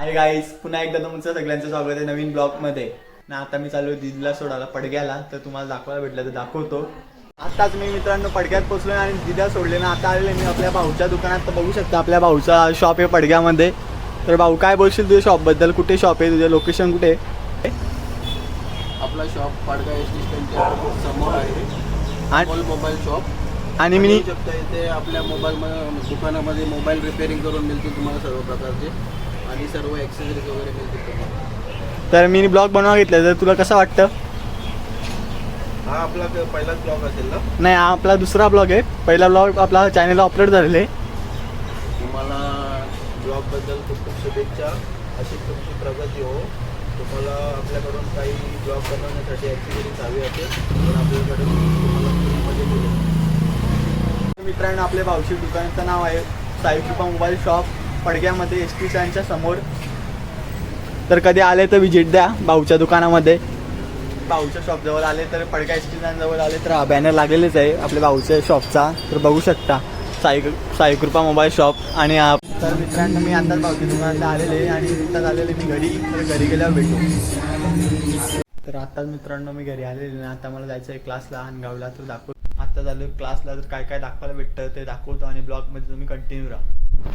Hi guys पुन्हा एकदा तुमचं सगळ्यांचं स्वागत आहे नवीन ब्लॉगमध्ये. ना आता मी चालू आहे दिदीला सोडायला पडग्याला. तर तुम्हाला दाखवायला भेटलं तर दाखवतो. आताच मी मित्रांनो पडग्यात पोचलो आणि दिदा सोडले ना आता आलेले मी आपल्या भाऊच्या दुकानात. तर बघू शकता आपल्या भाऊचा शॉप आहे पडग्यामध्ये. तर भाऊ काय बोलशील तुझ्या शॉपबद्दल कुठे शॉप आहे? तुझं लोकेशन कुठे? आपला शॉप पाडगा एस टी स्टँडच्या समोर आहे. मोबाईल शॉप आणि मी शकता इथे आपल्या मोबाईल दुकानामध्ये मोबाईल रिपेअरिंग करून मिळतील तुम्हाला सर्व प्रकारचे. आणि सर्व ॲक्सेसरीज वगैरे मिळतील तुम्हाला. तर मी ब्लॉग बनवा घेतलं तर तुला कसं वाटतं? हा आपला पहिलाच ब्लॉग असेल ना? नाही हा आपला दुसरा ब्लॉग आहे. पहिला ब्लॉग आपला चॅनलला अपलोड झालेला. आहे तुम्हाला ब्लॉगबद्दल खूप खूप शुभेच्छा. अशी तुमची प्रगती हो. तुम्हाला आपल्याकडून काही ब्लॉग बनवण्यासाठी ॲक्सेसरीज हवी असेल तर आपल्याकडून तुम्हाला फ्रीमध्ये मिळेल. मित्रांनो आपल्या भाऊशी दुकानाचं नाव आहे साई कृपा मोबाईल शॉप. पडग्यामध्ये एस टी स्टँडच्या समोर. तर कधी आले तर विजिट द्या भाऊच्या दुकानामध्ये. भाऊच्या शॉपजवळ आले तर पडग्या एस टी स्टँडजवळ आले तर हा बॅनर लागलेलेच आहे. आपल्या भाऊच्या शॉपचा तर बघू शकता. साई साई कृपा मोबाईल शॉप आणि तर मित्रांनो मी आताच भाऊच्या दुकानात आलेले आणि नुकताच आलेले मी घरी. तर घरी गेल्यावर भेटू. तर आताच मित्रांनो मी घरी आलेले आणि आता मला जायचं आहे क्लासला गावला तर दाखव आता झालं क्लासला तर काय काय दाखवायला भेटतं ते दाखवतो आणि ब्लॉगमध्ये तुम्ही कंटिन्यू राहा.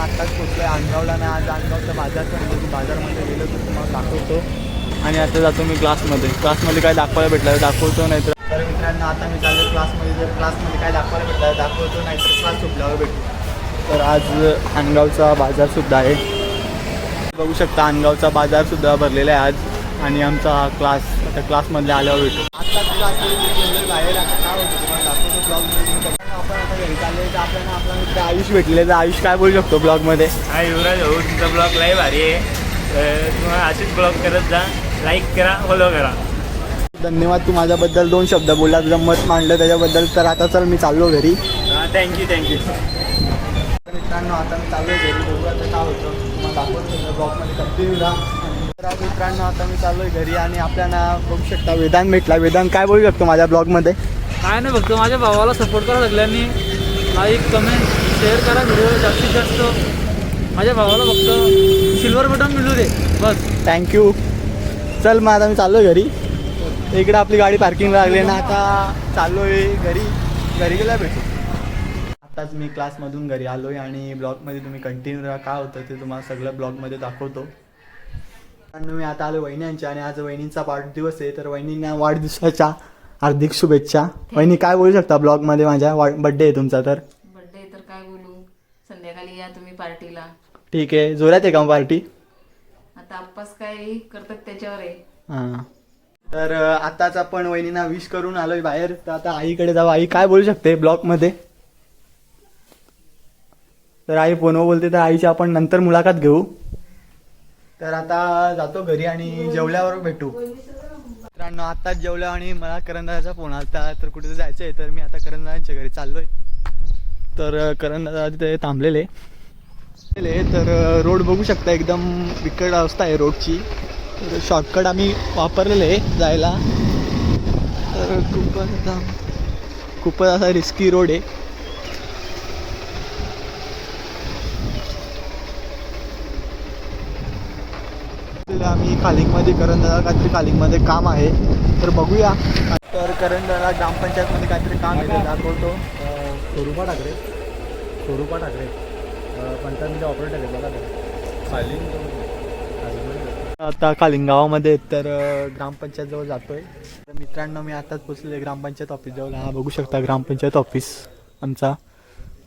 आत्ताच पोचलो आहे अनगावला ना आज अनगावचा बाजार पण म्हणजे बाजारमध्ये गेलो तर तुम्हाला दाखवतो. आणि आता जातो मी क्लासमध्ये. क्लासमध्ये काय दाखवायला भेटलं दाखवतो नाही तर मित्रांनो आता मी चाललो क्लासमध्ये. जर क्लासमध्ये काय दाखवायला भेटलं दाखवतो नाही तर क्लास सुटल्यावर भेटतो तर आज अनगावचा बाजारसुद्धा आहे. बघू शकता अनगावचा बाजारसुद्धा भरलेला आहे आज. आणि आमचा क्लास आता क्लासमधले आल्यावर भेटू. आता क्लासमध्ये बाहेर आता काय होतं तुम्हाला दाखवतो ब्लॉगमध्ये आपण आता घरी चालले तर आपल्याला आपला मित्र आयुष भेटले तर आयुष काय बोलू शकतो ब्लॉगमध्ये हा युवराज भाऊ तुमचा ब्लॉग लय भारी आहे. तुम्हाला असेच ब्लॉग करत जा. लाईक करा फॉलो करा. धन्यवाद तू माझ्याबद्दल दोन शब्द बोलला. तुझं मत मांडलं त्याच्याबद्दल. तर आता चल मी चाललो घरी. हां थँक्यू थँक्यू मित्रांनो आता मी चाललो घरी. बघू आता काय होतं. तुम्हाला दाखवतो ब्लॉगमध्ये कंटिन्यू राहा. आज मित्रांनो आता मी चाललोय घरी आणि आपल्याला बघू शकता वेदांत भेटला. वेदांत काय बोलू शकतो माझ्या ब्लॉगमध्ये? काय नाही फक्त माझ्या भावाला सपोर्ट करा सगळ्यांनी. लाईक कमेंट शेअर करा व्हिडिओ जास्तीत जास्त. माझ्या भावाला फक्त सिल्वर बटन मिळू दे. बस. थँक्यू चल मग आता मी चाललो घरी. इकडे आपली गाडी पार्किंगला लागली ना आता चाललो आहे घरी. घरी गेला भेटू आताच मी क्लासमधून घरी आलो आहे आणि ब्लॉगमध्ये तुम्ही कंटिन्यू राहा. काय होतं ते तुम्हाला सगळं ब्लॉगमध्ये दाखवतो. मी आता आलो वहिन्यांच्या आणि आज वहिनींचा वाढदिवस आहे. तर वहिनींना वाढदिवसाच्या हार्दिक शुभेच्छा. वहिनी काय बोलू शकता ब्लॉगमध्ये माझ्या? बड्डे आहे तुमचा तर. बर्थडे तर काय बोलू? संध्याकाळी या तुम्ही पार्टीला ठीक आहे. जोरात आहे का पार्टी आता आप्पास काय करतात त्याच्यावर आहे. हां. तर आताच आपण वहिनींना विश करून आलोय बाहेर. तर आता आईकडे जाऊ. आई काय बोलू शकते ब्लॉकमध्ये तर आई फोनवर बोलते तर आईची आपण नंतर मुलाखत घेऊ. तर आता जातो घरी आणि जेवल्यावर भेटू. मित्रांनो आत्ताच जेवलो आणि मला करंदाचा फोन आला तर कुठे जायचं आहे तर मी आता करंदाच्या घरी चाललोय. तर करंदा करंदाजा तिथे थांबलेले. तर रोड बघू शकता एकदम बिकट अवस्था आहे रोडची. तर शॉर्टकट आम्ही वापरलेले आहे जायला. तर खूपच आता खूपच असा रिस्की रोड आहे. आम्ही कालिंगमध्ये करंजाला काहीतरी कालिंगमध्ये काम आहे. तर बघूया. तर करंजाला ग्रामपंचायतमध्ये काहीतरी काम आहे ते दाखवतो. स्वरूपा ठाकरे. स्वरूपा ठाकरे. पंचायतमध्ये ऑपरेटर आहे बघा कालिंग म्हणजे. आता कालिंगावामध्ये तर ग्रामपंचायतजवळ ग्रामपंचायत जवळ जातोय. तर मित्रांनो मी आताच पोचले ग्रामपंचायत ऑफिस जवळ. हा बघू शकता ग्रामपंचायत ऑफिस आमचा.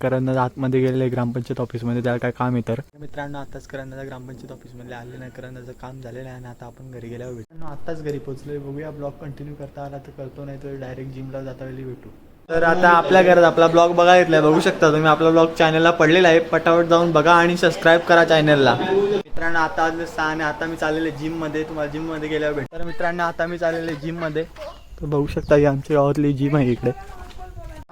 करंदाज आतमध्ये गेलेले ग्रामपंचायत ऑफिसमध्ये त्याला काय काम आहे तर? मित्रांनो आताच करंदाजा ग्रामपंचायत ऑफिसमध्ये आले नाही. करंदाचं काम झालेलं आहे आणि आता आपण घरी गेल्यावर भेटू. आताच घरी पोहोचलोय. बघूया ब्लॉग कंटिन्यू करता आला तर करतो नाही तर डायरेक्ट जिमला जाता वेळी भेटू. तर आता आपल्या घरात आपला ब्लॉग बघा घेतलाय बघू शकता तुम्ही आपला ब्लॉग चॅनलला पडलेला आहे. पटापट जाऊन बघा आणि सबस्क्राईब करा चॅनलला मित्रांनो आता आज सहा आणि आता मी चाललेले जिममध्ये. तुम्हाला जिममध्ये गेल्यावर भेट. तर मित्रांनो आता मी चाललेले जिममध्ये. तर बघू शकता ही आमच्या गावातली जिम आहे इकडे.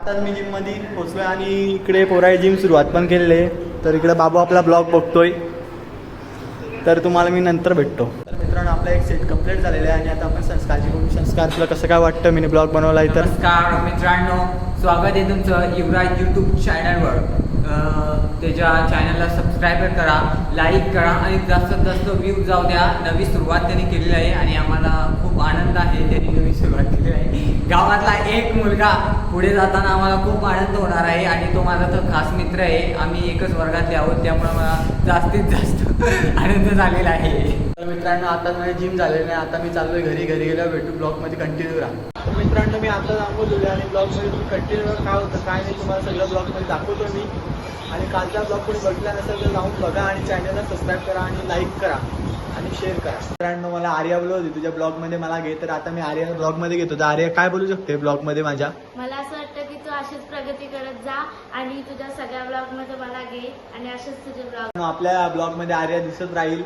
आता मी जिममध्ये पोहोचलोय आणि इकडे पोराय जिम सुरुवात पण केलेली आहे. तर इकडे बाबू आपला ब्लॉग बघतोय. तर तुम्हाला मी नंतर भेटतो. तर मित्रांनो आपला एक सेट कंप्लीट झालेला आहे आणि आता आपण संस्कारची बघू. संस्कार तुला कसं काय वाटतं? मी ब्लॉग बनवला आहे तर? नमस्कार मित्रांनो स्वागत आहे तुमचं युवराज यूट्यूब चॅनलवर त्याच्या चॅनलला सबस्क्राईब करा लाईक करा आणि जास्तीत जास्त व्ह्यू जाऊ द्या. नवी सुरुवात त्यांनी केलेली आहे आणि आम्हाला खूप आनंद आहे त्यांनी नवी सुरुवात केलेली आहे. गावातला एक मुलगा पुढे जाताना आम्हाला खूप आनंद होणार आहे आणि तो माझा तर खास मित्र आहे. आम्ही एकच वर्गातले आहोत त्यामुळे मला जास्तीत जास्त आनंद झालेला आहे. तर मित्रांनो आता माझी जिम झालेली नाही. आता मी चाललोय घरी. घरी गेल्यावर भेटू. ब्लॉगमध्ये कंटिन्यू राहा. तर मित्रांनो मी आता दाखवतो आणि ब्लॉगमध्ये तुम्ही कंटिन्यू काय होतं काय नाही तुम्हाला सगळं ब्लॉगमध्ये दाखवतो मी. आणि कालचा ब्लॉग कोणी बघितला नसेल तर जाऊन बघा आणि चॅनलला सबस्क्राईब करा आणि लाईक करा आणि शेअर करा. मित्रांनो मला आर्या होती. तुझ्या ब्लॉगमध्ये मला घे तर आता मी आर्या ब्लॉगमध्ये घेतो. तर आर्या काय बोलू शकते ब्लॉगमध्ये माझ्या? मला असं प्रगती करत जा आणि तुझ्या सगळ्या ब्लॉगमध्ये मला घे आणि असेच तुझे ब्लॉग आपल्या ब्लॉगमध्ये आर्या दिसत राहील.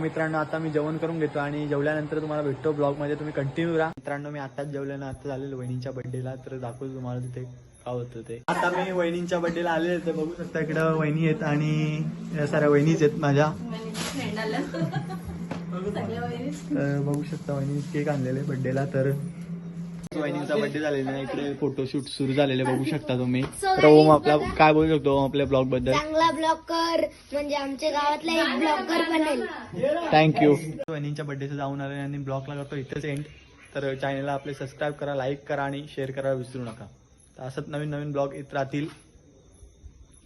मित्रांनो आता मी जेवण करून घेतो आणि जेवल्यानंतर तुम्हाला भेटतो ब्लॉगमध्ये. तुम्ही कंटिन्यू राहा मित्रांनो मी आताच जेवल्यानं आता झालेलं वहिनीच्या बड्डेला तर दाखवतो तुम्हाला तिथे काय होतं ते. आता मी वहिनींच्या बड्डेला आलेले तर बघू शकता इकडं वहिनी आहेत आणि साऱ्या वहिनीच आहेत माझ्या. तर बघू शकता वहिनी केक आणलेले बड्डेला तर वहिनीचा बड्डे झालेला आहे. इकडे फोटोशूट सुरू झालेले बघू शकता तुम्ही. तर ओम आपला काय बोलू शकतो ओम आपल्या ब्लॉगबद्दल? चांगला ब्लॉगर म्हणजे आमच्या गावातला एक ब्लॉगर बनेल. थँक्यू वहिनींच्या जाऊन आले आणि ब्लॉगला करतो इथंच एंड तर चॅनलला आपले सबस्क्राईब करा लाईक करा आणि शेअर करायला विसरू नका. तर असंच नवीन नवीन ब्लॉग येत राहतील.